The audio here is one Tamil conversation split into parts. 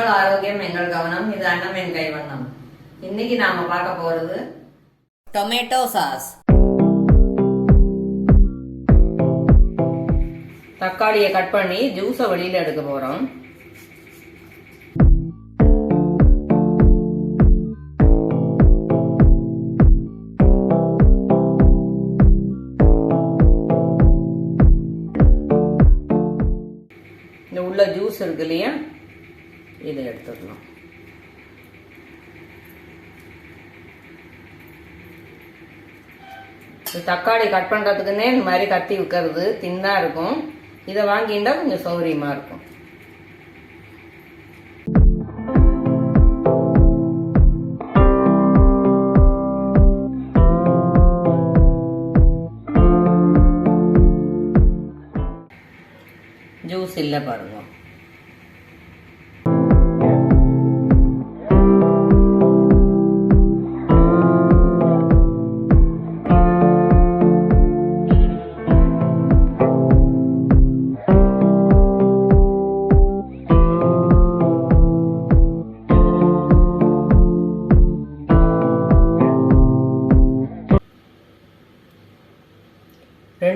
உங்கள் ஆரோக்கியம் எங்கள் கவனம் இது அன்னமென் கைவண்ணம். இன்னைக்கு நாம பார்க்க போறது டொமேட்டோ சாஸ் தக்காளியை கட் பண்ணி ஜூஸை வெளியில எடுக்க போறோம். இந்த உள்ள ஜூஸ் இருக்கு இல்லையா? இதை எடுத்துக்கலாம் தக்காளி கட் பண்ணுறதுக்குன்னே இந்த மாதிரி கத்தி விற்கிறது தின்னா இருக்கும். இதை வாங்கிட்டா கொஞ்சம் சௌகரியமாக இருக்கும். ஜூஸ் இல்லை பாருங்க.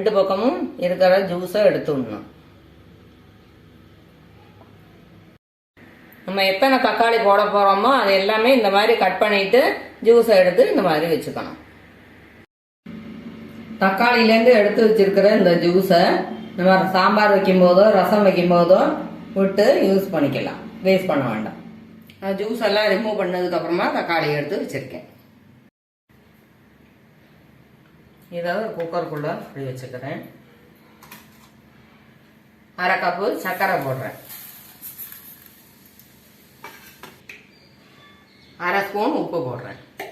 ரெண்டு பக்கமும் இருக்கிற ஜூஸை எடுத்துடணும் நம்ம எத்தனை தக்காளி போட போறோமோ அது எல்லாமே இந்த மாதிரி கட் பண்ணிட்டு ஜூஸை எடுத்து இந்த மாதிரி வச்சுக்கணும். தக்காளிலேருந்து எடுத்து வச்சிருக்கிற இந்த ஜூஸை நம்ம சாம்பார் வைக்கும் போதோ ரசம் வைக்கும் போதோ விட்டு யூஸ் பண்ணிக்கலாம். வேஸ்ட் பண்ண வேண்டாம். ஜூஸ் எல்லாம் ரிமூவ் பண்ணதுக்கப்புறமா தக்காளி எடுத்து வச்சிருக்கேன். இதை குக்கருக்குள்ள இப்படி வச்சுக்கிறேன். அரை கப்பு சர்க்கரை போடுறேன். அரை ஸ்பூன் உப்பு போடுறேன்.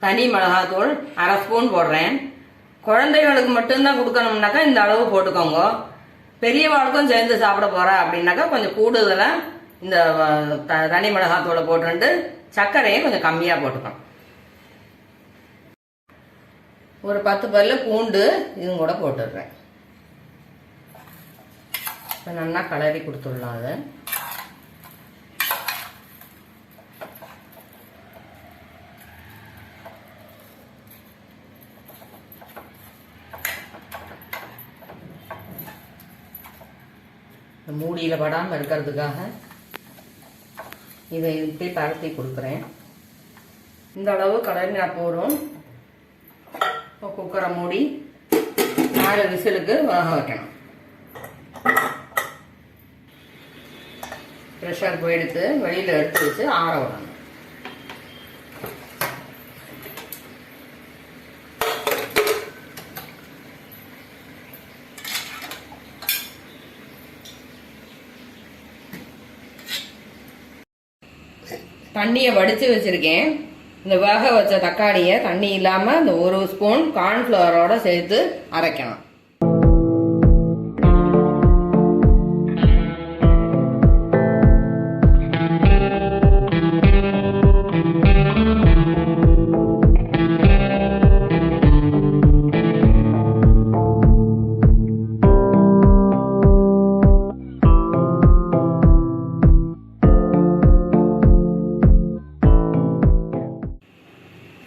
தனி மிளகாத்தூள் அரை ஸ்பூன் போடுறேன். குழந்தைகளுக்கு மட்டும்தான் கொடுக்கணும்னாக்கா இந்த அளவு போட்டுக்கோங்க. பெரியவாளுக்கும் சேர்ந்து சாப்பிட போறா அப்படின்னாக்கா கொஞ்சம் கூடுதலாக இந்த த- தனி மிளகாத்தூளை போட்டுட்டு சர்க்கரையை கொஞ்சம் கம்மியாக போட்டுக்கணும். ஒரு பத்து பல்ல பூண்டு இதுவும் கூட போட்டுடுறேன். இப்போ நல்லா கலரி கொடுத்துடலாம் அதை. மூடியில் படாமல் இருக்கிறதுக்காக இதை இப்படி பரத்தி கொடுக்குறேன். இந்த அளவு கலரினா போகிறோம் இப்போ குக்கரை மூடி நாலு விசிலுக்கு வேக வைக்கணும். ப்ரெஷர் போயிடுத்து வெளியில் எடுத்து வச்சு ஆற விடணும். தண்ணியை வடித்து வச்சுருக்கேன். இந்த வேக வச்ச தக்காளியை தண்ணி இல்லாமல் இந்த ஒரு ஸ்பூன் கார்ன்ஃப்ளவரோட சேர்த்து அரைக்கணும்.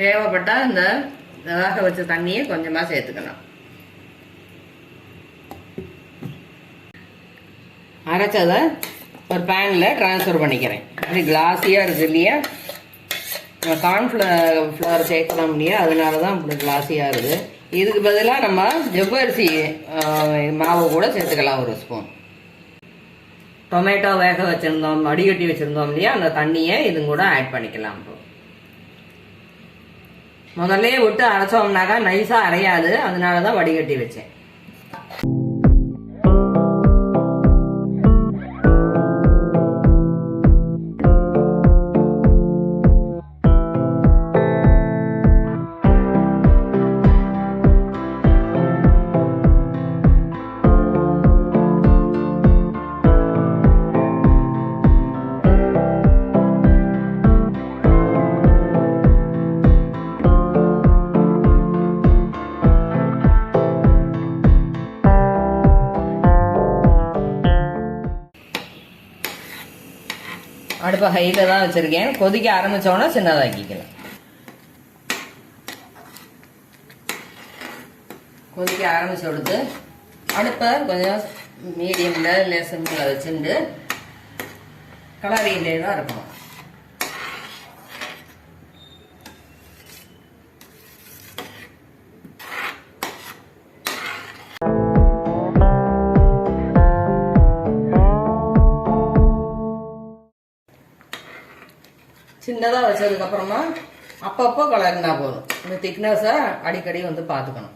தேவைப்பட்டால் இந்த வேக வச்ச தண்ணியை கொஞ்சமாக சேர்த்துக்கணும் அரைச்சதை ஒரு பேனில் ட்ரான்ஸ்ஃபர் பண்ணிக்கிறேன். அப்படி கிளாஸியாக இருக்குது இல்லையா? கார்ன்ஃப்ளவர் ஃப்ளவர் சேர்க்கலாம் இல்லையா? அதனால தான் இப்படி கிளாஸியாக இருக்குது இதுக்கு பதிலாக நம்ம ஜவ்வரிசி மாவு கூட சேர்த்துக்கலாம் ஒரு ஸ்பூன் டொமேட்டோ வேக வச்சுருந்தோம் வடிகட்டி வச்சுருந்தோம் இல்லையா? அந்த தண்ணியை இது கூட ஆட் பண்ணிக்கலாம் இப்போ. முதல்ல விட்டு அரைச்சோம்னாக்கா நைஸாக அரையாது. அதனால தான் வடிகட்டி வச்சேன். அடுப்பை ஹையில் தான் வச்சுருக்கேன். கொதிக்க ஆரம்பித்தோன்னா சின்னதாக்கிக்கலாம். கொதிக்க ஆரம்பிச்சு கொடுத்து அடுப்பை கொஞ்சம் மீடியமில் லேசமில் வச்சுட்டு கலரியிலே தான் இருக்கணும் சின்னதாக வச்சதுக்கப்புறமா அப்பப்போ கலர்னா போதும். இந்த திக்னஸை அடிக்கடி வந்து பார்த்துக்கணும்.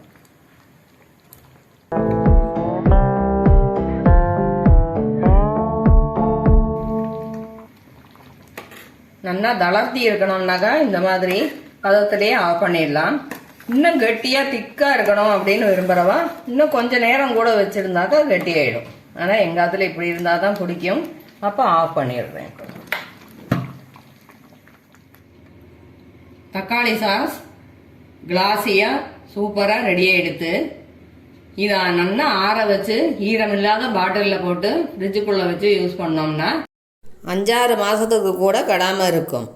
நல்லா தளர்த்தி இருக்கணும்னாக்கா இந்த மாதிரி பதத்திலேயே ஆஃப் பண்ணிடலாம். இன்னும் கெட்டியாக திக்காக இருக்கணும் அப்படின்னு விரும்புகிறவா இன்னும் கொஞ்சம் நேரம் கூட வச்சுருந்தாக்கா கெட்டியாயிடும். ஆனால் எங்காத்துல இப்படி இருந்தால் தான் பிடிக்கும். அப்போ ஆஃப் பண்ணிடுறேன். தக்காளி சாஸ் கிளாஸியாக சூப்பராக ரெடியாக எடுத்து இதை நல்லா ஆற வச்சு ஈரம் இல்லாத பாட்டிலில் போட்டு ஃப்ரிட்ஜுக்குள்ளே வச்சு யூஸ் பண்ணோம்னா அஞ்சாறு மாதத்துக்கு கூட கெடாமல் இருக்கும்.